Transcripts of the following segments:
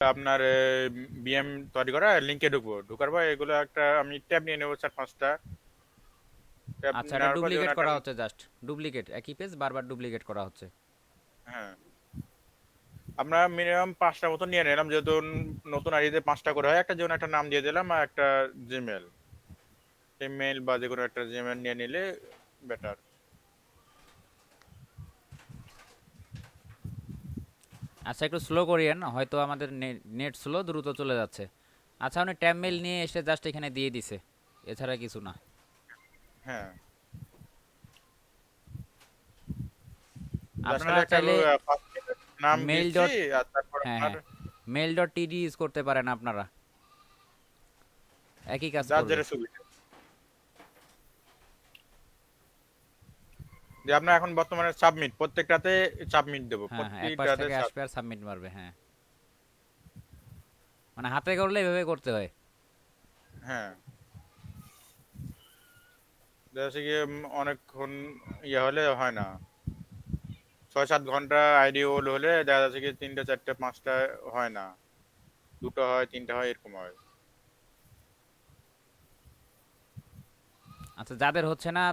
আপনার বিএম তৈরি করা লিংকে ঢুকবো। ঢুকার পর এগুলো একটা আমি ট্যাব নিয়ে নেব চার পাঁচটা। আচ্ছা এটা ডুপ্লিকেট করা হচ্ছে জাস্ট ডুপ্লিকেট একই পেজ বারবার ডুপ্লিকেট করা হচ্ছে। হ্যাঁ। আমরা মিনিমাম পাঁচটা মতো নিয়ে নিলাম যেহেতু নতুন আইডিতে পাঁচটা করে হয় একটা যেমন একটা নাম দিয়ে দিলাম আর একটা জিমেল ইমেল বা যে কোনো একটা জিমেল নিয়ে নিলে বেটার আচ্ছা একটু স্লো করিয়েন হয়তো আমাদের নেট স্লো দ্রুত চলে যাচ্ছে। আচ্ছা উনি ট্যাব মেল নিয়ে এসে জাস্ট এখানে দিয়ে দিছে এছাড়া কিছু না। হ্যাঁ। আপনারা চাইলে নাম আর তারপর হ্যাঁ মেল ডট টিডি ইউজ করতে পারেন আপনারা। একই কাজ যার যেটা সুবিধা। যে আপনার এখন বর্তমানে সাবমিট প্রত্যেকটাতে সাবমিট দেবো প্রত্যেকটাতে থেকে আসবে আর সাবমিট মারবে হ্যাঁ। মানে হাতে করলে এভাবে করতে হয়। হ্যাঁ। দেখা গিয়ে অনেকক্ষণ ইয়ে হলে হয় না। ছয় সাত ঘণ্টা আইডি ওল হলে দেখা যাচ্ছে কি তিনটা চারটে পাঁচটা হয় না। দুটো হয় তিনটা হয় এরকম হয়। আচ্ছা যাদের হচ্ছে না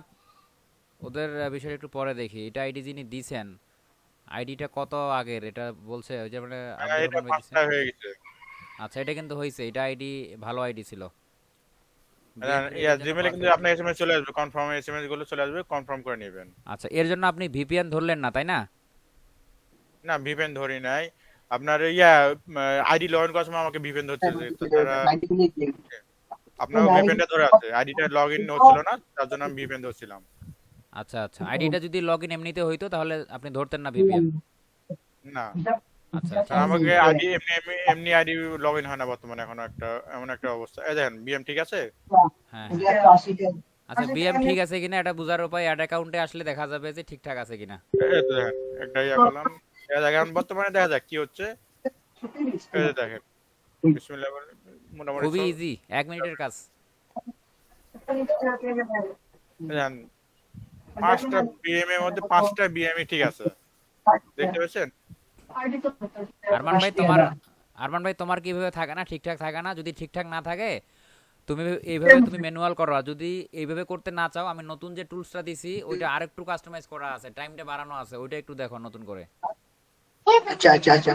ওদের বিষয়টা একটু পরে দেখি। এটা আইডি যিনি দিছেন আইডিটা কত আগের? এটা বলছে ওই যে মানে হ্যাঁ, হয়ে আচ্ছা এটা কিন্তু হয়েছে এটা আইডি ভালো আইডি ছিল। এর জন্য জিমেলে কিন্তু perfect। আপনার এসএমএস চলে আসবে। কনফার্ম এসএমএসগুলো চলে আসবে কনফার্ম করে নেবেন। আচ্ছা এর জন্য আপনি ভিপিএন ধরলেন না তাই না? না ভিপেন ধরি নাই। আপনার ইয়া আইডি লগ ইন করার সময় আমাকে ভিপেন ধরতে যে তারা আপনার ভিপেনটা ধরে আছে। আইডিটা লগ ইন হচ্ছিল না তার জন্য আমি ভিপেন ধরছিলাম। আচ্ছা আচ্ছা। আইডিটা যদি লগইন এমনিতে হইতো তাহলে আপনি ধরতেন না ভিপিএন না। আচ্ছা আচ্ছা। আমাকে আইডি এমনি এমনি আইডি লগ ইন হয় না বর্তমানে এখন একটা এমন একটা অবস্থা। এই দেখেন বিএম ঠিক আছে? হ্যাঁ। আচ্ছা বিএম ঠিক আছে কিনা এটা বোঝার উপায় অ্যাড অ্যাকাউন্টে আসলে দেখা যাবে যে ঠিকঠাক আছে কিনা। এই তো দেখেন একটা ইয়া করলাম। এই দেখেন বর্তমানে দেখা যাক কি হচ্ছে। এই দেখেন বিসমিল্লাহ বলে মোটামুটি খুবই ইজি এক মিনিটের কাজ। দেখেন পাঁচটা বিএম এর মধ্যে পাঁচটা বিএম ঠিক আছে। দেখতে পাচ্ছেন? আরমান ভাই তোমার আরমান ভাই তোমার কীভাবে থাকে না? ঠিকঠাক থাকে না? যদি ঠিকঠাক না থাকে তুমি এইভাবে তুমি ম্যানুয়াল করো। যদি এইভাবে করতে না চাও আমি নতুন যে টুলসটা দিছি ওইটা আরেকটু কাস্টমাইজ করা আছে। টাইমটা বাড়ানো আছে। ওইটা একটু দেখো নতুন করে। আচ্ছা আচ্ছা আচ্ছা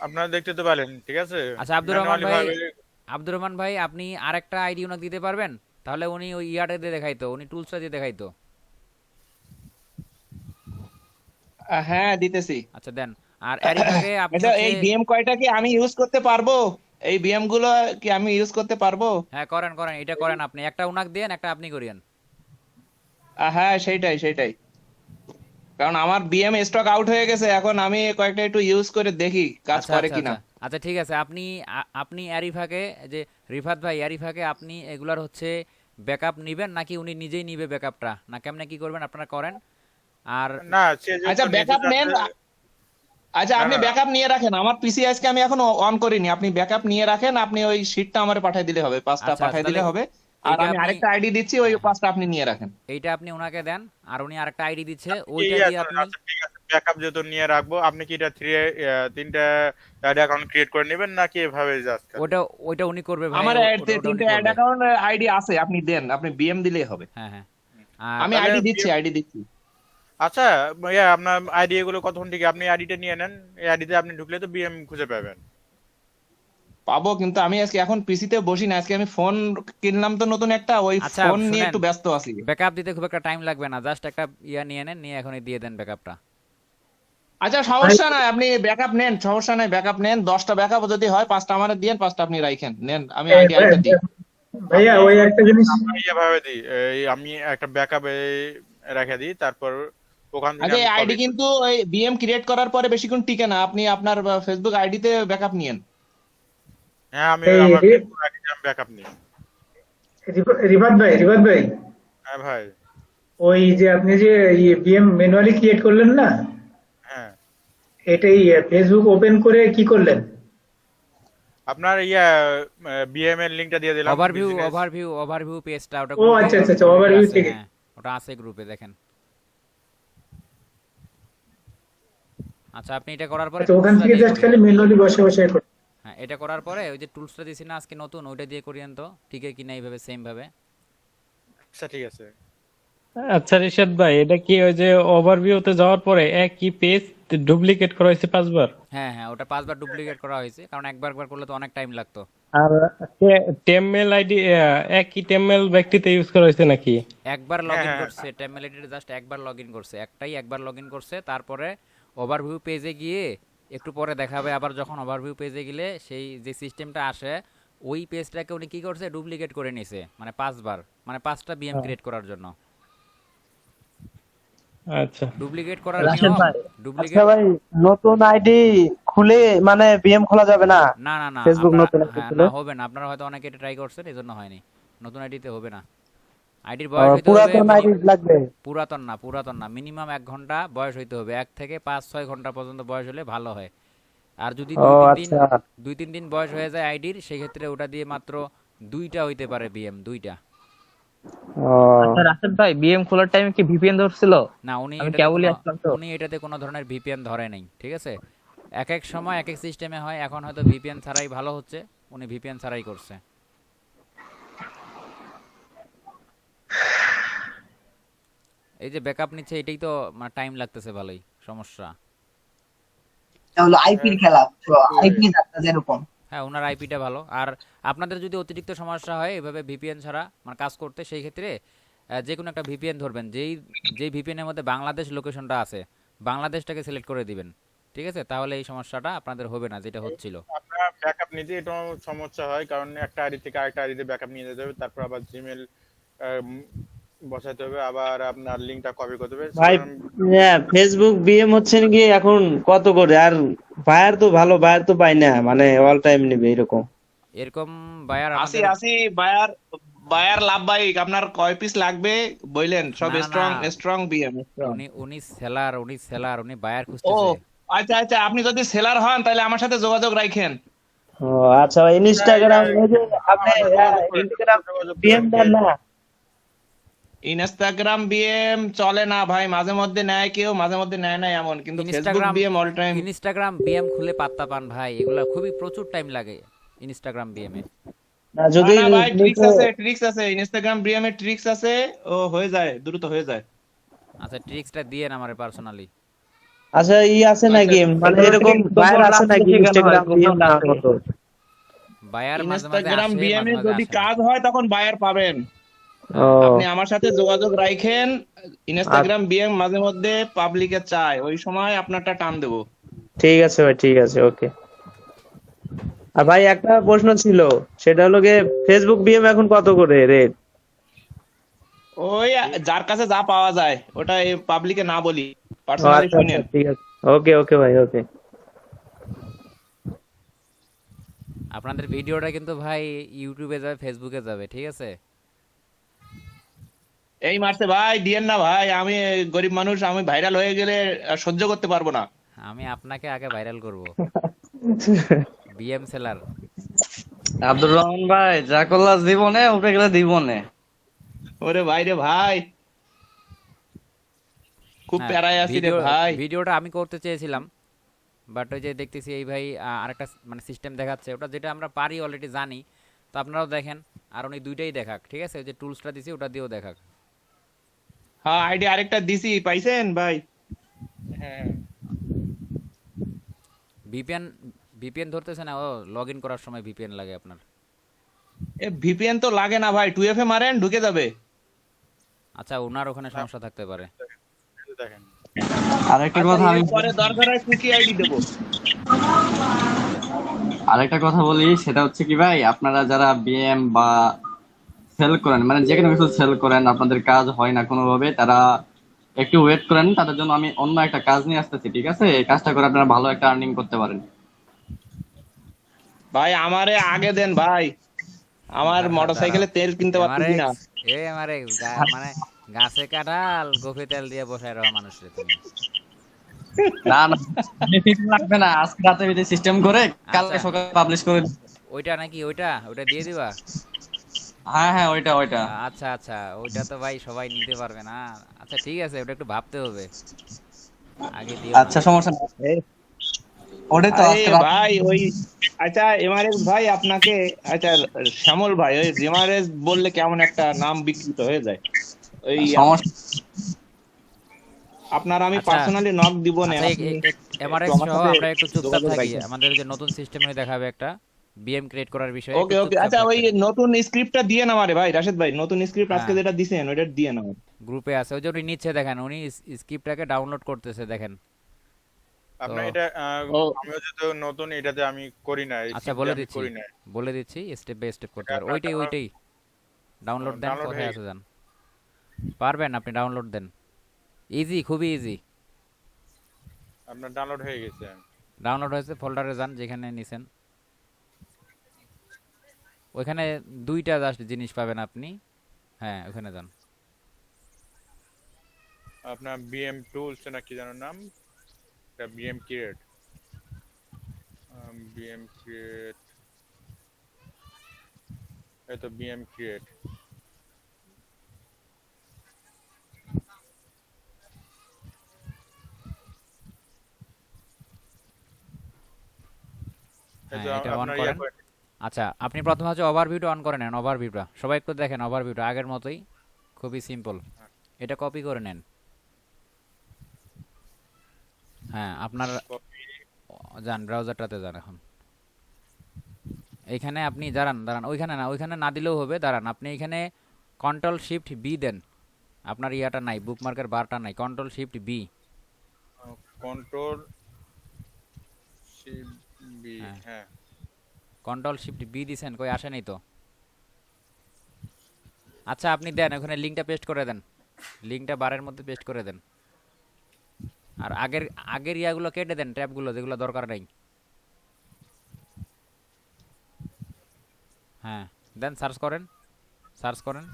আপনারা দেখতে তো পারেন ঠিক আছে? আচ্ছা, আব্দুর রহমান ভাই- আব্দুর রহমান ভাই আপনি আরেকটা আইডি ওনাকে দিতে পারবেন? তাহলে উনি ওই ইয়াটা দিয়ে দেখাইতো উনি টুলসটা দিয়ে দেখাইতো। হ্যাঁ দিতেছি। আচ্ছা দেন। আর এরিকাকে আপনি এই বিএম কয়টা কি আমি ইউজ করতে পারব? এই বিএমগুলো কি আমি ইউজ করতে পারব? হ্যাঁ করেন করেন এটা করেন আপনি। একটা উনাক দেন একটা আপনি করেন হ্যাঁ সেটাই সেইটাই। কারণ আমার বিএম স্টক আউট হয়ে গেছে এখন আমি কয়েকটা একটু ইউজ করে দেখি কাজ আচ্ছা, করে আচ্ছা, কিনা। আচ্ছা। আচ্ছা ঠিক আছে। আপনি আপনি আরিফাকে যে রিফাত ভাই আরিফাকে আপনি এগুলার হচ্ছে ব্যাকআপ নিবেন নাকি উনি নিজেই নিবে ব্যাকআপটা না কেমনে কি করবেন আপনারা করেন? আর না আচ্ছা ব্যাকআপ নেন আচ্ছা আপনি। ব্যাকআপ নিয়ে রাখেন। আমার পিসি আজকে আমি এখন অন করিনি। আপনি ব্যাকআপ নিয়ে রাখেন আপনি ওই শিটটা আমারে পাঠিয়ে দিলে হবে পাঁচটা পাঠিয়ে দিলে হবে। আর আমি আরেকটা আইডি দিচ্ছি ওই পাঁচটা আপনি নিয়ে রাখেন। এইটা আপনি ওনাকে দেন আর উনি আরেকটা আইডি দিচ্ছে ওইটা দিয়ে আপনি আচ্ছা, ঠিক আছে ব্যাকআপ যেহেতু নিয়ে রাখব আপনি কি এটা থ্রি তিনটা অ্যাড অ্যাকাউন্ট ক্রিয়েট করে নেবেন নাকি এভাবে জাস্ট ওটা ওইটা উনি করবে ভাই আমার তিনটে অ্যাড অ্যাকাউন্ট আইডি আছে আপনি দেন আপনি বিএম দিলেই হবে। হ্যাঁ হ্যাঁ। আমি আইডি দিচ্ছি আইডি দিচ্ছি। আচ্ছা ইয়া আপনার আইডি এগুলো কতক্ষণ থেকে আপনি আইডিটা নিয়ে নেন এই আইডিতে আপনি ঢুকলে তো বিএম খুঁজে পাবেন। পাবো কিন্তু আমি আজকে এখন পিসিতে বসি না। আজকে আমি ফোন কিনলাম তো নতুন একটা ওই আচ্ছা, ফোন নিয়ে শুনেন। একটু ব্যস্ত আছি। ব্যাকআপ দিতে খুব একটা টাইম লাগবে না। জাস্ট একটা ইয়া নিয়ে নেন নিয়ে এখনই দিয়ে দেন ব্যাকআপটা আচ্ছা সমস্যা নাই আপনি ব্যাকআপ নেন সমস্যা নাই ব্যাকআপ নেন। দশটা ব্যাকআপ যদি হয় পাঁচটা আমার দিয়েন পাঁচটা আপনি রাখেন নেন আমি আইডি আইডি দিই। ভাইয়া ওই একটা জিনিস আমি এভাবে দিই এই আমি একটা ব্যাকআপ রেখে দিই তারপর ওখান থেকে আচ্ছা আমি আইডি কিন্তু ওই বিএম ক্রিয়েট করার পরে বেশিক্ষণ টিকে না। আপনি আপনার ফেসবুক আইডিতে ব্যাকআপ নিয়েন। হ্যাঁ আমি আমার ব্যাকআপ নিই। রিফাত ভাই রিফাত ভাই। হ্যাঁ ভাই। ওই যে আপনি যে বিএম ম্যানুয়ালি ক্রিয়েট করলেন না? হ্যাঁ। এটাই ফেসবুক ওপেন করে কি করলেন? আপনার ইয়া বিএম এর লিংকটা দিয়ে দিলাম। ওভারভিউ ওভারভিউ ওভারভিউ পেজটা ওটা ও, আচ্ছা, আচ্ছা, আচ্ছা, গ্রুপে থেকে। হ্যাঁ, ওটা আছে গ্রুপে দেখেন। আচ্ছা আপনি এটা করার পরে আচ্ছা ওখান থেকে জাস্ট খালি ম্যানুয়ালি বসে বসে করতে হ্যাঁ এটা করার পরে ওই যে টুলসটা দিছি না আজকে নতুন ওইটা দিয়ে করিয়েন তো। ঠিক আছে কিনা এইভাবে সেম ভাবে? আচ্ছা ঠিক আছে। আচ্ছা রিশাদ ভাই এটা কি ওই যে ওভারভিউতে যাওয়ার পরে একই পেজ ডুপ্লিকেট করা হয়েছে পাঁচবার? হ্যাঁ হ্যাঁ ওটা পাঁচবার ডুপ্লিকেট করা হয়েছে কারণ একবার একবার করলে তো অনেক টাইম লাগতো। আর টেমমেল আইডি একই টেমমেল ব্যক্তিতে ইউজ করা হয়েছে নাকি? একবার লগ ইন হ্যাঁ। করছে জাস্ট একবার লগ ইন করছে একটাই একবার লগ ইন করছে তারপরে ওভারভিউ পেজে গিয়ে একটু পরে দেখাবে আবার যখন ওভারভিউ পেজে গেলে সেই যে সিস্টেমটা আসে ওই পেজটাকে উনি কি করছে? ডুপ্লিকেট করে নিছে মানে পাঁচবার মানে পাঁচটা বিএম ক্রিয়েট করার জন্য। আচ্ছা। ডুপ্লিকেট করার নিয়ম ডুপ্লিকেট আচ্ছা ভাই নতুন আইডি খুলে মানে বিএম খোলা যাবে না? না না না আমরা- নতুন হ্যাঁ, হবে না আপনারা হয়তো অনেকে এটা ট্রাই করছেন এই জন্য হয়নি। নতুন আইডিতে হবে না। আইডির বয়স হইতে হবে পুরাতন আইডি লাগবে। পুরাতন না পুরাতন না। মিনিমাম এক ঘণ্টা বয়স হইতে হবে। এক থেকে পাঁচ ছয় ঘণ্টা পর্যন্ত বয়স হলে ভালো হয়। আর যদি দুই তিন দিন আচ্ছা। দুই তিন দিন বয়স হয়ে যায় আইডির সেক্ষেত্রে ওটা দিয়ে মাত্র দুইটা হইতে পারে বিএম দুইটা। আচ্ছা রাশেদ ভাই বিএম খোলার টাইমে কি ভিপিএন ধরছিল? না উনি আমি এটাতে কোনো- আসলাম তো। উনি এটাতে কোনো ধরনের ভিপিএন ধরে নাই ঠিক আছে? এক এক সময় এক এক সিস্টেমে হয়। এখন হয়তো ভিপিএন ছাড়াই ভালো হচ্ছে। উনি ভিপিএন ছাড়াই করছে। এই যে ব্যাকআপ নিচ্ছে এটাই তো মানে টাইম লাগতেছে ভালোই সমস্যা। এটা হলো আইপির খেলা আইপি যেরকম। হ্যাঁ ওনার আইপিটা ভালো। আর আপনাদের যদি অতিরিক্ত সমস্যা হয় এভাবে ভিপিএন ছাড়া মানে কাজ করতে সেই ক্ষেত্রে যে কোনো একটা ভিপিএন ধরবেন যেই যেই ভিপিএন এর মধ্যে বাংলাদেশ লোকেশনটা আছে বাংলাদেশটাকে সিলেক্ট করে দিবেন। ঠিক আছে? তাহলে এই সমস্যাটা আপনাদের হবে না যেটা হচ্ছিল। আপনার ব্যাকআপ নিতে একটু সমস্যা হয় কারণ একটা আইডি থেকে আরেকটা আইডিতে ব্যাকআপ নিয়ে যেতে হবে তারপর আবার জিমেল বসাইতে হবে আবার আপনার লিংকটা কপি করতে হবে। ভাই হ্যাঁ ফেসবুক বিএম হচ্ছে নাকি এখন কত করে? আর বায়ার তো ভালো বায়ার তো পাই না মানে অল টাইম নেবে এরকম। এরকম বায়ার আসি আসি বায়ার বায়ার লাভ বাইক আপনার কয় পিস লাগবে বললেন সব স্ট্রং স্ট্রং বিএম উনি উনি সেলার উনি সেলার উনি বায়ার খুঁজতেছে। ও আচ্ছা আচ্ছা আপনি যদি সেলার হন তাহলে আমার সাথে যোগাযোগ রাখেন। ও আচ্ছা ইনস্টাগ্রাম আপনি ইনস্টাগ্রাম বিএম দেন না? ইনস্টাগ্রাম বিএম চলে না ভাই মাঝে মধ্যে নেয় কেউ মাঝে মধ্যে নেয় না এমন কিন্তু Facebook Instagram BM all time Instagram BM খুলে পাত্তা পান ভাই এগুলা খুবই প্রচুর টাইম লাগে ইনস্টাগ্রাম বিএম এ। না যদি ভাই ট্রিক্স আছে ট্রিক্স আছে ইনস্টাগ্রাম বিএম এর ট্রিক্স আছে ও হয়ে যায় দ্রুত হয়ে যায়। আচ্ছা ট্রিক্সটা দিয়ে না আমারে পার্সোনালি আচ্ছা ই আছে নাকি মানে এরকম বায়ার আছে নাকি ইনস্টাগ্রাম বিএম না মতো? বায়ার মাঝে মাঝে ইনস্টাগ্রাম বিএম এ যদি কাজ হয় তখন বায়ার পাবেন। আপনি আমার সাথে যোগাযোগ রাখেন ইনস্টাগ্রাম বিএম মাঝে মধ্যে পাবলিকে চায় ওই সময় আপনারটা টান দেবো। ঠিক আছে ভাই ঠিক আছে ওকে। আর ভাই একটা প্রশ্ন ছিল সেটা হলো গিয়ে ফেসবুক বিএম এখন কত করে রেট ওই যার কাছে যা পাওয়া যায় ওটা পাবলিকে না বলি পার্সোনালি আচ্ছা শুনেন আচ্ছা, ঠিক আছে। ওকে ওকে ভাই ওকে। আপনাদের ভিডিওটা কিন্তু ভাই ইউটিউবে যাবে ফেসবুকে যাবে ঠিক আছে? এই মারছে ভাই দিয়েন না ভাই আমি গরিব মানুষ আমি ভাইরাল হয়ে গেলে সহ্য করতে পারব না। আমি আপনাকে আগে ভাইরাল করব। বিএম সেলার আব্দুর রহমান ভাই যা করলা জীবনে উঠে গেলে জীবনে ওরে ভাই রে ভাই। খুব হ্যাঁ, প্যারায় আছি রে ভাই। ভিডিওটা আমি করতে চেয়েছিলাম বাট ওই যে দেখতেছি এই ভাই আরেকটা মানে সিস্টেম দেখাচ্ছে ওটা যেটা আমরা পারি অলরেডি জানি তো আপনারাও দেখেন আর উনি দুইটাই দেখাক ঠিক আছে? ওই যে টুলসটা দিছি ওটা দিয়েও দেখাক। হ্যাঁ আইডি আরেকটা দিছি পাইছেন? ভাই। হ্যাঁ। ভিপিএন ভিপিএন ধরতেছে না? ও লগ ইন করার সময় ভিপিএন লাগে আপনার। এ ভিপিএন তো লাগে না ভাই। টুয়েফ এ মারেন ঢুকে যাবে। আচ্ছা ওনার ওখানে সমস্যা থাকতে পারে। দেখেন। আরেকটা কথা আমি পরে দরকার হয় কুকি আইডি দেবো। আরেকটা কথা বলি সেটা হচ্ছে কি ভাই আপনারা যারা বিএম বা সেল করেন। মানে যে কোনো কিছু সেল করেন আপনাদের কাজ হয় না কোনোভাবে তারা একটু ওয়েট করেন তাদের জন্য আমি অন্য একটা কাজ নিয়ে আসতেছি ঠিক আছে? এই কাজটা করে আপনারা ভালো একটা আর্নিং করতে পারেন। ভাই আমারে আগে দেন ভাই। আমার মোটরসাইকেলে তেল কিনতে পারতেছি না। এ আমারে মানে গাছে কাঁঠাল গোফে তেল দিয়ে বসায় রাখা মানুষ রে তুমি। না না লাগবে না। আজকে রাতে সিস্টেম করে কালকে আচ্ছা। সকালে পাবলিশ করে। ওইটা নাকি ওইটা? ওইটা দিয়ে দিবা? হ্যাঁ হ্যাঁ ওইটা ওইটা। আচ্ছা আচ্ছা ওইটা তো ভাই সবাই নিতে পারবে না। আচ্ছা ঠিক আছে ওটা একটু ভাবতে হবে। আগে দিও আচ্ছা সমস্যা নেই। ওটাই তো আরে ভাই ওই আচ্ছা এমআরএস ভাই আপনাকে আচ্ছা শ্যামল ভাই ওই এমআরএস বললে কেমন একটা নাম বিকৃত হয়ে যায়। ওই আপনার আমি আচ্ছা। পার্সোনালি নক দিব না আচ্ছা এমআরএস সহ আমরা একটু চুপচাপ থাকি। আমাদের যে নতুন সিস্টেমে দেখাবে একটা। বিএম ক্রিয়েট করার বিষয়ে ওকে ওকে আচ্ছা ওই নতুন স্ক্রিপ্টটা দিয়ে না আমারে ভাই রাশেদ ভাই নতুন স্ক্রিপ্ট আজকে হ্যাঁ। যেটা দিছেন ওইটা দিয়ে না আমারে। গ্রুপে আছে ওই যে উনি নিচ্ছে দেখেন উনি স্ক্রিপ্টটাকে ডাউনলোড করতেছে দেখেন। আপনার তো- এটা। আমিও যেহেতু নতুন এটাতে আমি করি না আচ্ছা বলে দিচ্ছি বলে দিচ্ছি স্টেপ বাই স্টেপ করতে পারবেন ওইটাই ওইটাই। ডাউনলোড দেন কোথায় হয়ে আছে যান পারবেন আপনি ডাউনলোড দেন। ইজি খুবই ইজি আপনার ডাউনলোড হয়ে গেছে। ডাউনলোড হয়েছে ফোল্ডারে যান যেখানে নিছেন। ওইখানে দুইটা জাস্ট জিনিস পাবেন আপনি। হ্যাঁ ওখানে যান। আপনার বিএম টুলস না কি জানো নাম? এটা বিএম ক্রিয়েট বিএম ক্রিয়েট এই তো বিএম ক্রিয়েট হ্যাঁ, এটা on করেন। আচ্ছা আপনি প্রথমে হচ্ছে ওভারভিউটা অন করে নেন ওভারভিউটা সবাই একটু দেখেন ওভারভিউটা আগের মতোই খুবই সিম্পল এটা কপি করে নেন। হ্যাঁ আপনার যান ব্রাউজারটাতে যান এখন। এইখানে আপনি দাঁড়ান দাঁড়ান ওইখানে না ওইখানে না দিলেও হবে দাঁড়ান। আপনি এখানে কন্ট্রোল শিফট বি দেন। আপনার ইয়াটা নাই বুকমার্কের বারটা নাই control shift B control B হ্যাঁ। কন্ট্রোল শিফট বি দিছেন কই আসেনি তো? আচ্ছা আপনি দেন ওখানে লিংকটা পেস্ট করে দেন। লিংকটা বারের মধ্যে পেস্ট করে দেন। আর আগের আগের ইয়াগুলো কেটে দেন ট্যাবগুলো যেগুলো দরকার নেই। হ্যাঁ দেন সার্চ করেন সার্চ করেন।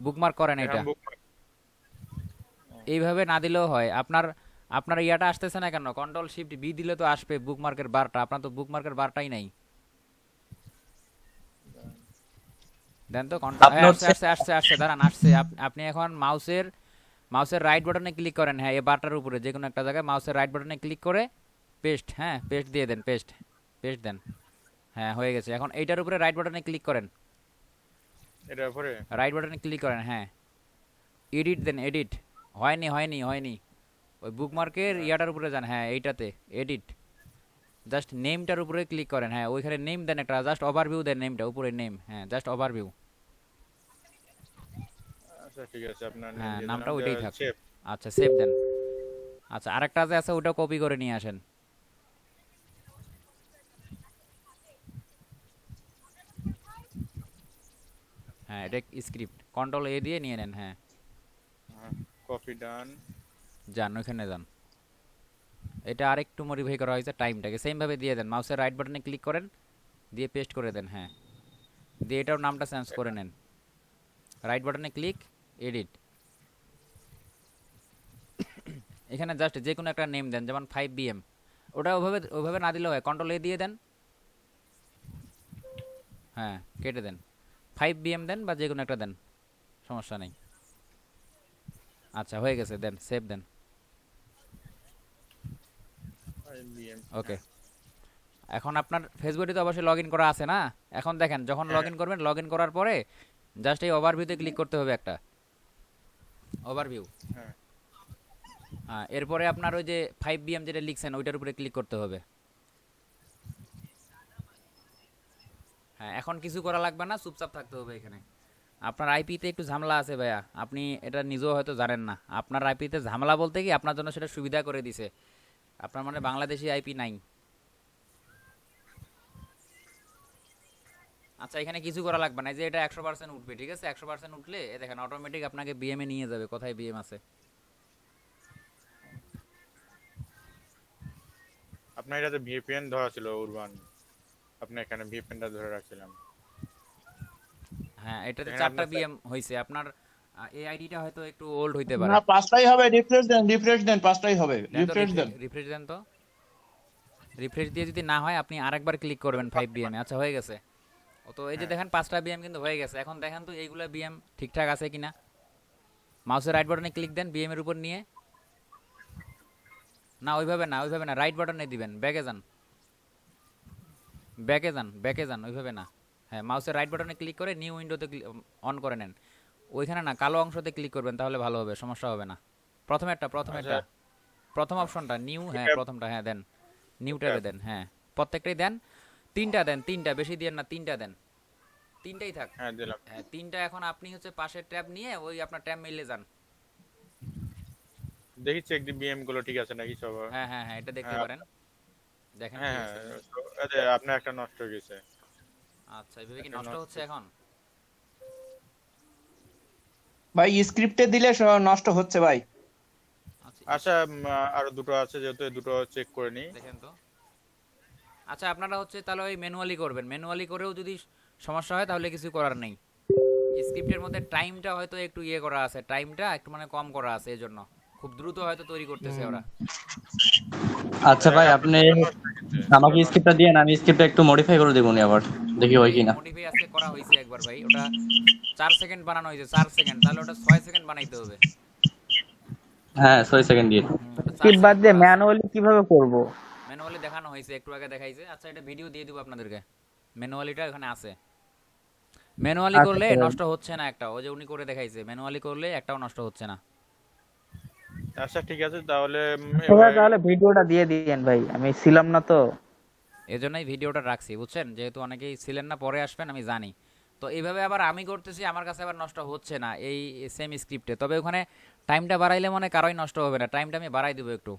বুকমার্ক করেন এটা। এইভাবে না দিলেও হয়। আপনার আপনার ইয়াটা আসতেছে না কেন? কন্ট্রোল শিফট বি দিলে তো আসবে বুকমার্কের বারটা। আপনার তো বুকমার্কের বারটাই নাই। দেন তো কন্ট্রোল আসছে আসছে আসছে আসছে দাঁড়ান আসছে। আপনি এখন মাউসের মাউসের রাইট বাটনে ক্লিক করেন। হ্যাঁ এই বারটার উপরে যে কোনো একটা জায়গায় মাউসের রাইট বাটনে ক্লিক করে পেস্ট হ্যাঁ পেস্ট দিয়ে দেন পেস্ট পেস্ট দেন। হ্যাঁ হয়ে গেছে। এখন এইটার উপরে রাইট বাটনে ক্লিক করেন। এটার উপরে? রাইট বাটনে ক্লিক করেন হ্যাঁ। এডিট দেন এডিট হয়নি হয়নি হয়নি। ওই বুকমার্কের ইয়াটার উপরে যান হ্যাঁ এইটাতে এডিট জাস্ট নেমটার উপরে ক্লিক করেন হ্যাঁ ওইখানে নেম দেন একটা জাস্ট ওভারভিউ দেন নেমটা উপরে নেম হ্যাঁ জাস্ট ওভারভিউ আচ্ছা ঠিক আছে আপনার হ্যাঁ নামটা ওইটাই থাক। আচ্ছা সেভ দেন। আচ্ছা আরেকটা যে আছে ওটা কপি করে নিয়ে আসেন। হ্যাঁ এটা স্ক্রিপ্ট কন্ট্রোল এ দিয়ে নিয়ে নেন হ্যাঁ। কপি ডান যান, ওইখানে যান। এটা আরেকটু মডিফাই করা হয়েছে টাইমটাকে সেম ভাবে দিয়ে দেন। মাউসের রাইট বাটনে ক্লিক করেন, দিয়ে পেস্ট করে দেন হ্যাঁ। দিয়ে এটার নামটা চেঞ্জ করে নেন। রাইট বাটনে ক্লিক এডিট এখানে জাস্ট যে কোনো একটা নেম দেন, যেমন ফাইভ বিএম ওটা ওভাবে ওইভাবে না দিলেও হয়। কন্ট্রোল এ দিয়ে দেন। হ্যাঁ কেটে দেন। ফাইভ বিএম দেন বা যে কোনো একটা দেন। সমস্যা নেই। আচ্ছা হয়ে গেছে, দেন সেভ দেন। ওকে এখন আপনার ফেসবুকে তো অবশ্যই লগ ইন করা আছে না? এখন দেখেন যখন লগ ইন করবেন লগ ইন করার পরে জাস্ট এই ওভারভিউতে ক্লিক করতে হবে একটা। ওভারভিউ হ্যাঁ। হ্যাঁ এরপরে আপনার ওই যে ফাইভ বিএম যেটা লিখছেন ওইটার উপরে ক্লিক করতে হবে। হ্যাঁ এখন কিছু করা লাগবে না চুপচাপ থাকতে হবে এখানে। আপনার আইপিতে একটু ঝামেলা আছে ভাইয়া। আপনি এটা নিজেও হয়তো জানেন না। আপনার আইপিতে ঝামেলা বলতে কি আপনার জন্য সেটা সুবিধা করে দিছে। আপনার মানে বাংলাদেশি আইপি নাই আচ্ছা এখানে কিছু করা লাগবে না এই যে এটা একশো পার্সেন্ট উঠবে ঠিক আছে? একশো পার্সেন্ট উঠলে এ দেখেন অটোমেটিক আপনাকে বিএম এ নিয়ে যাবে কোথায় বিএম আছে? আপনার এটাতে ভিপিএন ধরা ছিল উরবান। আপনি এখানে ভিপিএনটা ধরে রাখছিলাম। হ্যাঁ এটাতে চারটা বিএম হয়েছে আপনার এই আইডিটা হয়তো একটু ওল্ড হইতে পারে। না পাঁচটাই হবে রিফ্রেশ দেন রিফ্রেশ দেন পাঁচটাই হবে রিফ্রেশ দেন। রিফ্রেশ দেন তো। রিফ্রেশ দিয়ে যদি না হয় আপনি আরেকবার ক্লিক করবেন ফাইভ বিএম আচ্ছা হয়ে গেছে। ও তো এই যে দেখেন পাঁচটা বিএম কিন্তু হয়ে গেছে। এখন দেখেন তো এইগুলা বিএম ঠিকঠাক আছে কিনা। মাউসের রাইট বাটনে ক্লিক দেন বিএম এর উপর নিয়ে। না ওইভাবে না ওইভাবে না। রাইট বাটনে দিবেন ব্যাকে যান। ব্যাকে যান ব্যাকে যান ওইভাবে না। হ্যাঁ মাউসের রাইট বাটনে ক্লিক করে নিউ উইন্ডোতে অন করে নেন। ওইখানে না কালো অংশতে ক্লিক করবেন তাহলে ভালো হবে সমস্যা হবে না। প্রথমেরটা প্রথমেরটা। প্রথম অপশনটা নিউ হ্যাঁ প্রথমটা হ্যাঁ দেন। নিউ ট্যাবে দেন হ্যাঁ। প্রত্যেকটাই দেন তিনটা দেন তিনটা বেশি দিয়ে না তিনটা দেন। তিনটাই থাক। হ্যাঁ দিলাম। হ্যাঁ তিনটা এখন আপনি হচ্ছে পাশের ট্যাব নিয়ে ওই আপনার ট্যাব মেলে যান। দেখি চেক দি বিএমগুলো ঠিক আছে নাকি সব। হ্যাঁ হ্যাঁ হ্যাঁ এটা দেখতে হ্যাঁ, পারেন। দেখেন হ্যাঁ হ্যাঁ আছে। তো, এই যে আপনার একটা নষ্ট হয়ে গেছে। আচ্ছা এইভাবে কি নষ্ট- হচ্ছে এখন? ভাই স্ক্রিপ্টে দিলে নষ্ট হচ্ছে ভাই। আচ্ছা আরও দুটো আছে যেহেতু এই দুটো চেক করে নিই। দেখেন তো। আচ্ছা আপনারা হচ্ছে তাহলে ওই ম্যানুয়ালি করবেন। ম্যানুয়ালি করেও যদি সমস্যা হয় তাহলে কিছু করার নেই। স্ক্রিপ্টের মধ্যে টাইমটা হয়তো একটু ইয়ে করা আছে। টাইমটা একটু মানে কম করা আছে এই জন্য খুব দ্রুত হয়তো তৈরি করতেছে ওরা। আচ্ছা ভাই আপনি আমাকে স্ক্রিপ্টটা দিয়ে আমি স্ক্রিপ্টটা একটু মডিফাই করে দেবনি আবার। দেখি হয় কিনা। মডিফাই আজকে করা হয়েছে একবার ভাই ওটা চার সেকেন্ড বানানো হয়েছে চার সেকেন্ড তাহলে ওটা ছয় সেকেন্ড বানাইতে হবে। হ্যাঁ ছয় সেকেন্ড দিয়ে। স্কিপ বাদ দিয়ে ম্যানুয়ালি কীভাবে করব? ম্যানুয়ালি দেখানো হয়েছে একটু আগে দেখাইছে। আচ্ছা এটা ভিডিও দিয়ে দিব আপনাদেরকে। ম্যানুয়ালিটা এখানে আছে। ম্যানুয়ালি আচ্ছা, করলে নষ্ট হচ্ছে না একটা ওই যে উনি করে দেখাইছে। ম্যানুয়ালি করলে একটাও নষ্ট হচ্ছে না। আচ্ছা ঠিক আছে তাহলে তাহলে ভিডিওটা দিয়ে দিয়েন ভাই আমি ছিলাম না তো। এজন্যই ভিডিওটা রাখছি বুঝছেন? যেহেতু অনেকেই ছিলেন না পরে আসবেন আমি জানি। তো এইভাবে আবার আমি করতেছি আমার কাছে আবার নষ্ট হচ্ছে না এই সেম স্ক্রিপ্টে তবে ওখানে টাইমটা বাড়াইলে মনে হয় কারোই নষ্ট হবে না। টাইমটা আমি বাড়াই দেবো একটু।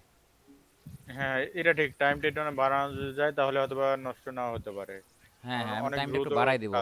হ্যাঁ এটা ঠিক। টাইমটা একটু বাড়ানো যায় তাহলে হয়তো নষ্ট না হতে পারে। হ্যাঁ হ্যাঁ আমি টাইমটা একটু বাড়াই দিব।